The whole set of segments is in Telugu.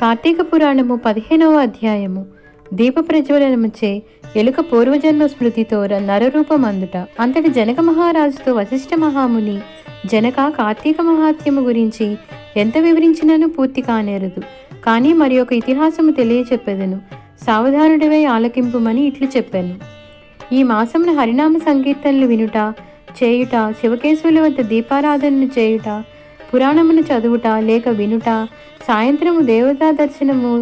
కార్తీక పురాణము పదిహేనవ అధ్యాయము. దీప ప్రజ్వలనముచే ఎలుక పూర్వజన్మ స్మృతితో నరరూపమందుట. నరరూపం అందుట అంతటి జనక మహారాజుతో వశిష్ఠ మహాముని జనక కార్తీక మహాత్మ్యము గురించి ఎంత వివరించినను పూర్తి కానేరదు. కానీ మరి ఒక ఇతిహాసము తెలియచెప్పెదను. సావధానుడివై ఆలకింపుమని ఇట్లు చెప్పాను. ఈ మాసమున హరినామ సంకీర్తనలు వినుట చేయుట శివకేశవుల వద్ద దీపారాధనను చేయుట పురాణమును చదువుట లేక వినుట సాయంత్రము దేవతా దర్శనము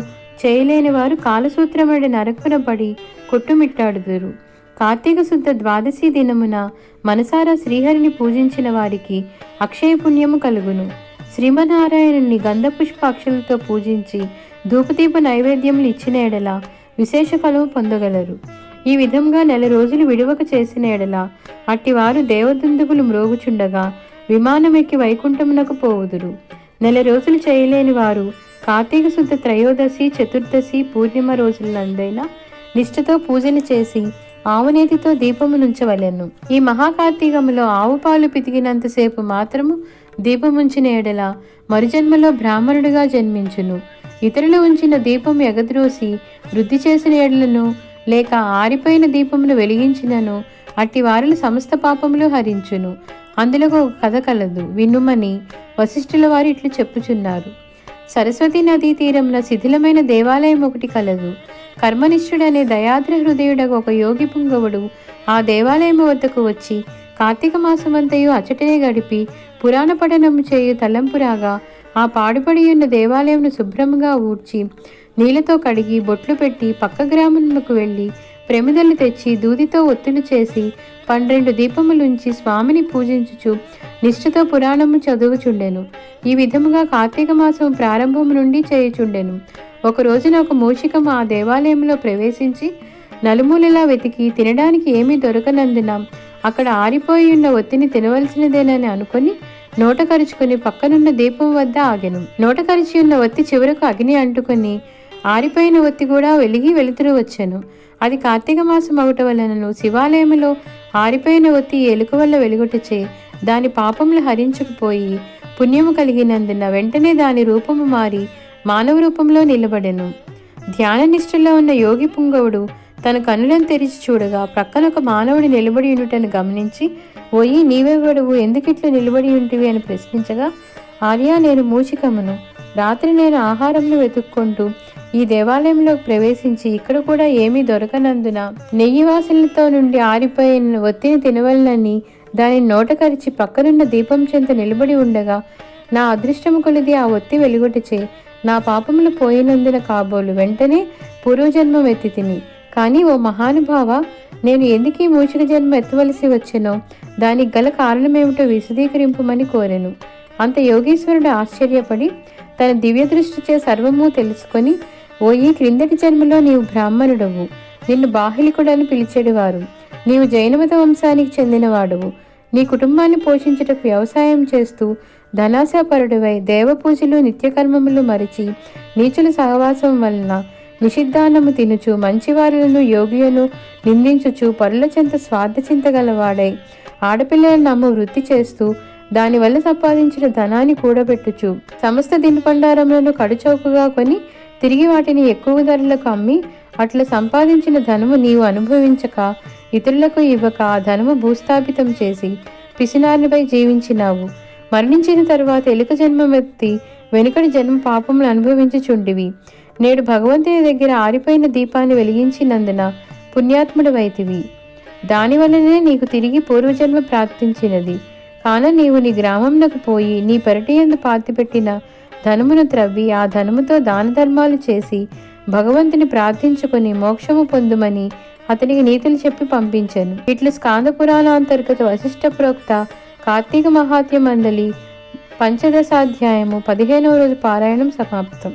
చేయలేని వారు కాలసూత్రమడి నరకున పడి కొట్టుమిట్టాడుదురు. కార్తీక శుద్ధ ద్వాదశి దినమున మనసారా శ్రీహరిని పూజించిన వారికి అక్షయ పుణ్యము కలుగును. శ్రీమనారాయణుని గంధపుష్ప అక్షలతో పూజించి ధూపదీప నైవేద్యములు ఇచ్చిన ఎడల విశేష ఫలము పొందగలరు. ఈ విధంగా నెల రోజులు విడువక చేసిన ఎడల అట్టివారు దేవదుందుకులు మ్రోగుచుండగా విమానమెక్కి వైకుంఠమునకు పోవుదురు. నెల రోజులు చేయలేని వారు కార్తీక శుద్ధ త్రయోదశి చతుర్దశి పూర్ణిమ రోజులందైనా నిష్ఠతో పూజలు చేసి ఆవునేతితో దీపమునుంచవలెను ఈ మహాకార్తీకములో ఆవు పాలు పితికినంతసేపు మాత్రము దీపముంచిన ఎడల మరుజన్మలో బ్రాహ్మణుడిగా జన్మించును. ఇతరులు ఉంచిన దీపం ఎగద్రోసి వృద్ధి చేసిన ఎడలను లేక ఆరిపోయిన దీపమును వెలిగించినను అట్టి వారిని సమస్త పాపములు హరించును. అందులో ఒక కథ కలదు. వినుమని వశిష్ఠుల వారు ఇట్లు చెప్పుచున్నారు. సరస్వతి నదీ తీరంలో శిథిలమైన దేవాలయం ఒకటి కలదు. కర్మనిష్ఠుడనే దయాద్ర హృదయుడగు ఒక యోగి పుంగవుడు ఆ దేవాలయం వద్దకు వచ్చి కార్తీక మాసమంతయు అచటనే గడిపి పురాణ పఠనము చేయు తలంపురాగా ఆ పాడుపడి ఉన్న దేవాలయంను శుభ్రంగా ఊడ్చి నీళ్ళతో కడిగి బొట్లు పెట్టి పక్క గ్రామములకు వెళ్ళి ప్రమిదలు తెచ్చి దూదితో ఒత్తులు చేసి పన్నెండు దీపములుంచి స్వామిని పూజించుచు నిష్ఠతో పురాణము చదువుచుండెను. ఈ విధముగా కార్తీక మాసం ప్రారంభం నుండి చేయుచుండెను. ఒక రోజున ఒక మూషికం ఆ దేవాలయంలో ప్రవేశించి నలుమూలలా వెతికి తినడానికి ఏమీ దొరకనందున అక్కడ ఆరిపోయి ఉన్న ఒత్తిని తినవలసినదేనని అనుకుని నోట కరుచుకుని పక్కనున్న దీపం వద్ద ఆగెను. నోట కరిచి ఉన్న ఒత్తి చివరకు అగ్ని అంటుకుని ఆరిపోయిన ఒత్తి కూడా వెలిగి వెలుతురు వచ్చాను. అది కార్తీక మాసం అగుట వలనను శివాలయములో ఆరిపోయిన ఒత్తి ఎలుక వల్ల వెలుగుటచే దాని పాపములు హరించుకుపోయి పుణ్యము కలిగినందున వెంటనే దాని రూపము మారి మానవ రూపంలో నిలబడెను. ధ్యాన నిష్ఠలో ఉన్న యోగి పుంగవుడు తన కన్నులను తెరిచి చూడగా ప్రక్కన ఒక మానవుడి నిలబడి ఉండుటను గమనించి ఓయి నీవెవడువు? ఎందుకిట్లు నిలబడి ఉంటివి? అని ప్రశ్నించగా ఆర్యా నేను మూచికమును రాత్రి నేను ఆహారంను వెతుక్కుంటూ ఈ దేవాలయంలో ప్రవేశించి ఇక్కడ కూడా ఏమీ దొరకనందున నెయ్యి వాసనలతో నుండి ఆరిపోయిన ఒత్తిని తినవలనని దానిని నోట కరిచి పక్కనున్న దీపం చెంత నిలబడి ఉండగా నా అదృష్టము కొలిది ఆ ఒత్తి వెలుగుటచే నా పాపములు పోయినందున కాబోలు వెంటనే పూర్వజన్మం ఎత్తి తిని కానీ ఓ మహానుభావ నేను ఎందుకు ఈ మూషిక జన్మ ఎత్తవలసి వచ్చెనో దానికి గల కారణమేమిటో విశదీకరింపమని కోరెను. అంత యోగీశ్వరుడు ఆశ్చర్యపడి తన దివ్య దృష్టిచే సర్వము తెలుసుకొని ఓయి క్రిందటి జన్మలో నీవు బ్రాహ్మణుడవు. నిన్ను బాహిలికుడని పిలిచేడువారు నీవు జైనమత వంశానికి చెందినవాడువు. నీ కుటుంబాన్ని పోషించుటకు వ్యవసాయం చేస్తూ ధనాశాపరుడివై దేవపూజలు నిత్యకర్మములు మరిచి నీచుల సహవాసం వలన నిషిద్ధాన్నము తినుచు మంచివారులను యోగులను నిందించుచు పరుల చెంత స్వార్థ గలవాడై ఆడపిల్లలను నమ్ము వృత్తి చేస్తూ దానివల్ల సంపాదించిన ధనాన్ని కూడబెట్టుచు సమస్త దినపండారములను కడుచౌకగా కొని తిరిగి వాటిని ఎక్కువ ధరలకు అమ్మి అట్లా సంపాదించిన ధనము నీవు అనుభవించక ఇతరులకు ఇవ్వక ఆ ధనము భూస్థాపితం చేసి పిసినారిపై జీవించినావు. మరణించిన తరువాత ఎలుక జన్మమెత్తి వెనుకటి జన్మ పాపములు అనుభవించుచుండివి. నేడు భగవంతుని దగ్గర ఆరిపోయిన దీపాన్ని వెలిగించినందున పుణ్యాత్ముడవైతివి. దానివల్లనే నీకు తిరిగి పూర్వజన్మ ప్రాప్తించినది. కాన నీవు నీ గ్రామంలోకి పోయి నీ పెరటి ఎందు పాతిపెట్టిన ధనమును త్రవ్వి ఆ ధనముతో దాన ధర్మాలు చేసి భగవంతుని ప్రార్థించుకొని మోక్షము పొందుమని అతనికి నీతులు చెప్పి పంపించాను. ఇట్లు స్కాంద పురాణాంతర్గత వశిష్ఠ ప్రోక్త కార్తీక మహాత్య మండలి పంచదశాధ్యాయము పదిహేనవ రోజు పారాయణం సమాప్తం.